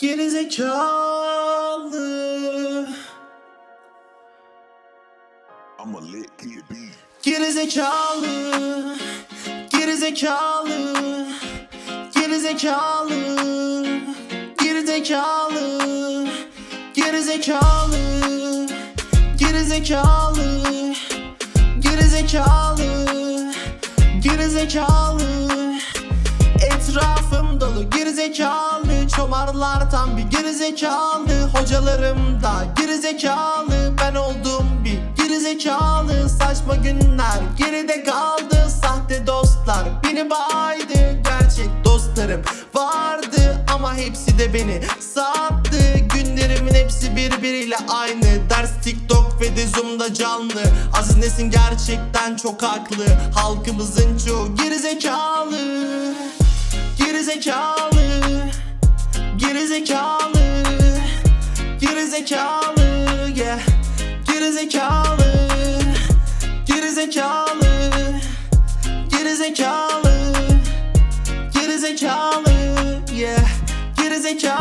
Gerizekalı. I'm a lit kid B. Gerizekalı Gerizekalı Gerizekalı Gerizekalı Gerizekalı Gerizekalı Gerizekalı Gerizekalı. Etrafım dolu gerizekalı Çomarlar tam bir gerizekalı. Hocalarım da gerizekalı. Ben oldum bir gerizekalı. Saçma günler geride kaldı. Sahte dostlar beni baydı. Gerçek dostlarım vardı Ama hepsi de beni sattı Günlerimin hepsi birbiriyle aynı. Ders TikTok ve de Zoom'da canlı. Aziz Nesin gerçekten çok haklı. Halkımızın çoğu gerizekalı. Gerizekalı Gerizekalı Gerizekalı yeah. Gerizekalı Gerizekalı Gerizekalı Gerizekalı yeah. Gerizekalı